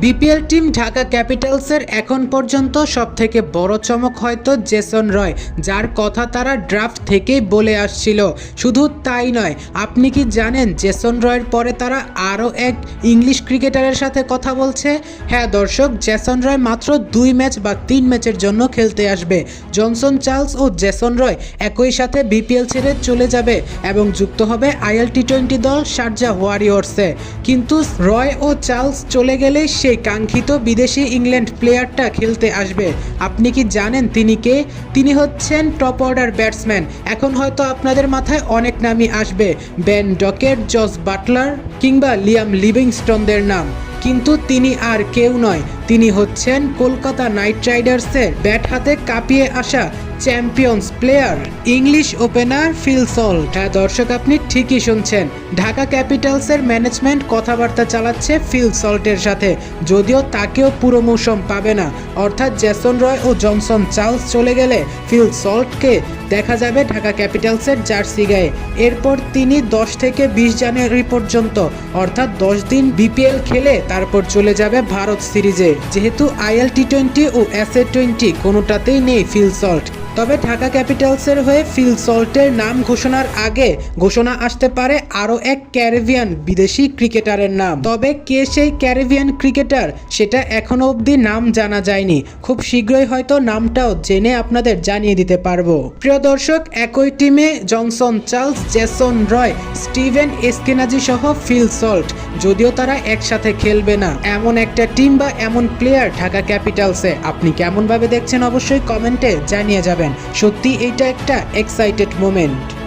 BPL team Dhaka ক্যাপিটালসের এখন পর্যন্ত সবথেকে বড় চমক হয়তো জেসন রয়, যার কথা তারা ড্রাফট থেকেই বলে আসছিল। শুধু তাই নয়, আপনি কি জানেন জেসন রয়ের পরে তারা আরও এক ইংলিশ ক্রিকেটারের সাথে কথা বলছে? হ্যাঁ দর্শক, জেসন রয় মাত্র দুই ম্যাচ বা তিন ম্যাচের জন্য খেলতে আসবে। জনসন চার্লস ও জেসন রয় একই সাথে বিপিএল ছেড়ে চলে যাবে এবং যুক্ত হবে আইএল টি টোয়েন্টি দল শারজা ওয়ারিয়র্সে। কিন্তু রয় ও চার্লস চলে গেলে সেই কাঙ্ক্ষিত বিদেশি ইংল্যান্ড প্লেয়ারটা খেলতে আসবে। আপনি কি জানেন তিনি কে? তিনি হচ্ছেন টপ অর্ডার ব্যাটসম্যান। এখন হয়তো আপনাদের মাথায় অনেক নামই আসবে। বেন ডকেট জস বাটলার কিংবা লিয়াম লিভিংস্টনদের নাম। কিন্তু তিনি আর কেউ নয়। তিনি হচ্ছেন কলকাতা নাইট রাইডার্সের ব্যাট হাতে কাঁপিয়ে আসা champions player English opener Phil Salt হ্যাঁ দর্শক, আপনি ঠিকই শুনছেন। ঢাকা ক্যাপিটালসের ম্যানেজমেন্ট কথাবার্তা চালাচ্ছে ফিল সল্টের সাথে। যদিও তাকেও পুরো মৌসুম পাবে না। অর্থাৎ জেসন রয় ও জনসন চার্লস চলে গেলে ফিল সল্টকে দেখা যাবে ঢাকা ক্যাপিটালসের জার্সি গায়ে। এরপর তিনি দশ থেকে বিশ জানুয়ারি পর্যন্ত, অর্থাৎ দশ দিন বিপিএল খেলে তারপর চলে যাবে ভারত সিরিজে। যেহেতু আইএল টি টোয়েন্টি ও এস এ টোয়েন্টি কোনোটাতেই নেই ফিল সল্ট তবে ঢাকা ক্যাপিটালসের হয়ে ফিল সল্টের নাম ঘোষণার আগে ঘোষণা আসতে পারে আরও এক ক্যারিবিয়ান বিদেশি ক্রিকেটারের নাম। তবে কে সেই ক্যারিবিয়ান ক্রিকেটার সেটা এখনও অবধি নাম জানা যায়নি। খুব শীঘ্রই হয়তো নামটাও জেনে আপনাদের জানিয়ে দিতে পারব। প্রিয় দর্শক, একই টিমে Johnson Charles, Jason Roy, Steven Eskinazi সহ ফিল সল্ট, যদিও তারা একসাথে খেলবে না। এমন একটা টিম বা এমন প্লেয়ার ঢাকা ক্যাপিটালসে। আপনি কেমনভাবে দেখছেন অবশ্যই কমেন্টে জানিয়ে যাবেন। সত্যি এটা একটা এক্সাইটেড মোমেন্ট